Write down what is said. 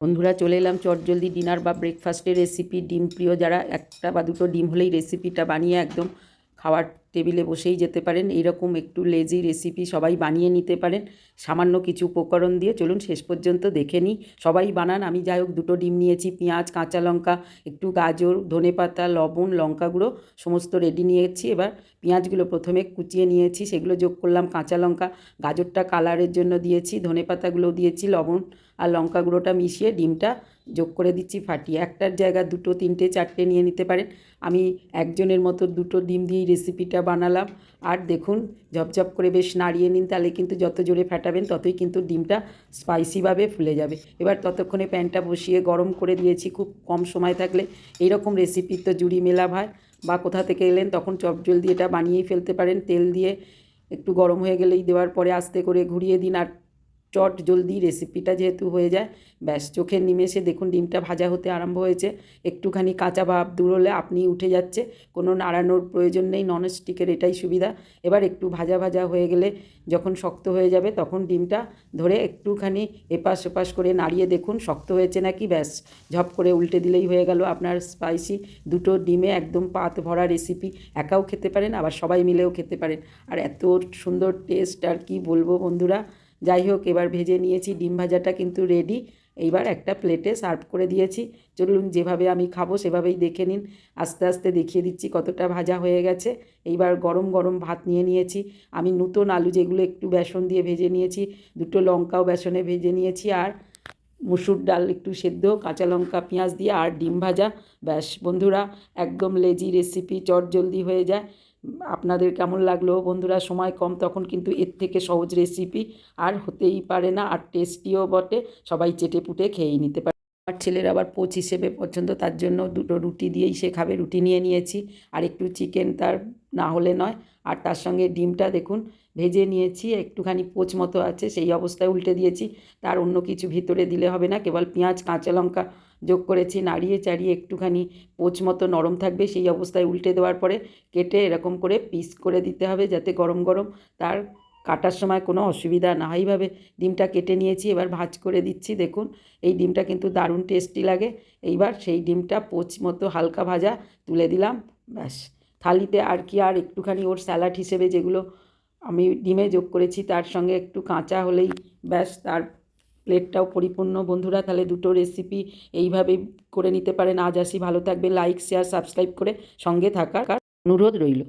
বন্ধুরা, চলে এলাম চটজলদি ডিনার বা ব্রেকফাস্টের রেসিপি ডিম প্রিয় যারা, একটা বা দুটো ডিম হলেই রেসিপিটা বানিয়ে একদম খাওয়ার টেবিলে বসেই যেতে পারেন। এইরকম একটু লেজি রেসিপি সবাই বানিয়ে নিতে পারেন। সামান্য কিছু উপকরণ দিয়ে চলুন শেষ পর্যন্ত দেখে নিই। সবাই বানান, আমি যাই হোক দুটো ডিম নিয়েছি, পেঁয়াজ, কাঁচা লঙ্কা, একটু গাজর ধনেপাতা লবণ, লঙ্কা গুঁড়ো, সমস্ত রেডি নিয়েছি। এবার পেঁয়াজগুলো প্রথমে কুচিয়ে নিয়েছি, সেগুলো যোগ করলাম কাঁচা লঙ্কা। গাজরটা কালারের জন্য দিয়েছি ধনেপাতাগুলো দিয়েছি, লবণ আর লঙ্কা গুঁড়োটা মিশিয়ে ডিমটা যোগ করে দিচ্ছি, ফাটিয়ে একটার জায়গা দুটো, তিনটে, চারটে নিয়ে নিতে পারেন। আমি একজনের মতো দুটো ডিম দিয়েই রেসিপিটা বানালাম। আর দেখুন, ঝপঝপ করে বেশ নাড়িয়ে নিন, তাহলে কিন্তু যত জোরে ফাটাবেন, ততই কিন্তু ডিমটা স্পাইসিভাবে ফুলে যাবে। এবার ততক্ষণে প্যানটা বসিয়ে গরম করে দিয়েছি খুব কম সময় থাকলে। এইরকম রেসিপি তো জুড়ি মেলা ভাই। বা কোথা থেকে এলেন, তখন চটজলদি এটা বানিয়েই ফেলতে পারেন। তেল দিয়ে একটু গরম হয়ে গেলেই দেওয়ার পরে আস্তে করে ঘুরিয়ে দিন। আর চট জলদি রেসিপিটা যেহেতু হয়ে যায়, ব্যাস চোখের নিমেষে দেখুন ডিমটা ভাজা হতে আরম্ভ হয়েছে। একটুখানি কাঁচা ভাব দূর হলে আপনি উঠে যাচ্ছে, কোনো নাড়ানোর প্রয়োজন নেই ননস্টিকের এটাই সুবিধা। এবার একটু ভাজা ভাজা হয়ে গেলে যখন শক্ত হয়ে যাবে তখন ডিমটা ধরে একটুখানি এপাশ ওপাশ করে নাড়িয়ে দেখুন শক্ত হয়েছে নাকি, ব্যাস ঝপ করে উল্টে দিলেই হয়ে গেল আপনার স্পাইসি দুটো ডিমে একদম পাত ভরা রেসিপি একাও খেতে পারেন, আবার সবাই মিলেও খেতে পারেন। আর এত সুন্দর টেস্ট আর কি বলব বন্ধুরা? যাই হোক, এবার ভেজে নিয়েছি, ডিম ভাজাটা কিন্তু রেডি এইবার একটা প্লেটে সার্ভ করে দিয়েছি। চলুন, যেভাবে আমি খাব সেভাবেই দেখে নিন। আস্তে আস্তে দেখিয়ে দিচ্ছি কতটা ভাজা হয়ে গেছে। এইবার গরম গরম ভাত নিয়ে নিয়েছি। আমি নতুন আলু যেগুলো একটু বেসন দিয়ে ভেজে নিয়েছি, দুটো লঙ্কাও বেসনে ভেজে নিয়েছি, আর মুসুর ডাল একটু সেদ্ধ, কাঁচা লঙ্কা, পেঁয়াজ দিয়ে, আর ডিম ভাজা। ব্যাস, বন্ধুরা, একদম লেজি রেসিপি চট জলদি হয়ে যায়। আপনাদের কেমন লাগল? বন্ধুরা, সময় কম, তখন কিন্তু এর থেকে সহজ রেসিপি আর হতেই পারে না। আর টেস্টিও বটে। সবাই চেটে পুটে খেয়েই নিতে পারে। আমার ছেলের আবার পোচ হিসেবে পছন্দ, তার জন্য দুটো রুটি দিয়েই সে খাবে। রুটি নিয়ে নিয়েছি, আর একটু চিকেন তার না হলে নয়। আর তার সঙ্গে ডিমটা দেখুন, ভেজে নিয়েছি, একটুখানি পোচ মতো আছে, সেই অবস্থায় উল্টে দিয়েছি। তার অন্য কিছু ভিতরে দিলে হবে না, কেবল পেঁয়াজ, কাঁচা লঙ্কা যোগ করেছি, নাড়িয়ে চাড়িয়ে একটুখানি পোচ মতো নরম থাকবে, সেই অবস্থায় উল্টে দেওয়ার পরে কেটে এরকম করে পিস করে দিতে হবে, যাতে গরম গরম তার কাটার সময় কোনো অসুবিধা না এইভাবে ডিমটা কেটে নিয়েছি, এবার ভাজ করে দিচ্ছি। দেখুন, এই ডিমটা কিন্তু দারুণ টেস্টি লাগে। এইবার সেই ডিমটা পোচ মতো হালকা ভাজা তুলে দিলাম, ব্যাস। থালিতে আর কি, আর একটুখানি ওর স্যালাড হিসেবে যেগুলো আমি ডিমে যোগ করেছি, তার সঙ্গে একটু কাঁচা হলেই ব্যাস, তার প্লেটটাও পরিপূর্ণ। বন্ধুরা, তাহলে দুটো রেসিপি এইভাবেই করে নিতে পারেন। আজ আসি, ভালো থাকবে লাইক শেয়ার সাবস্ক্রাইব করে সঙ্গে থাকার অনুরোধ রইল।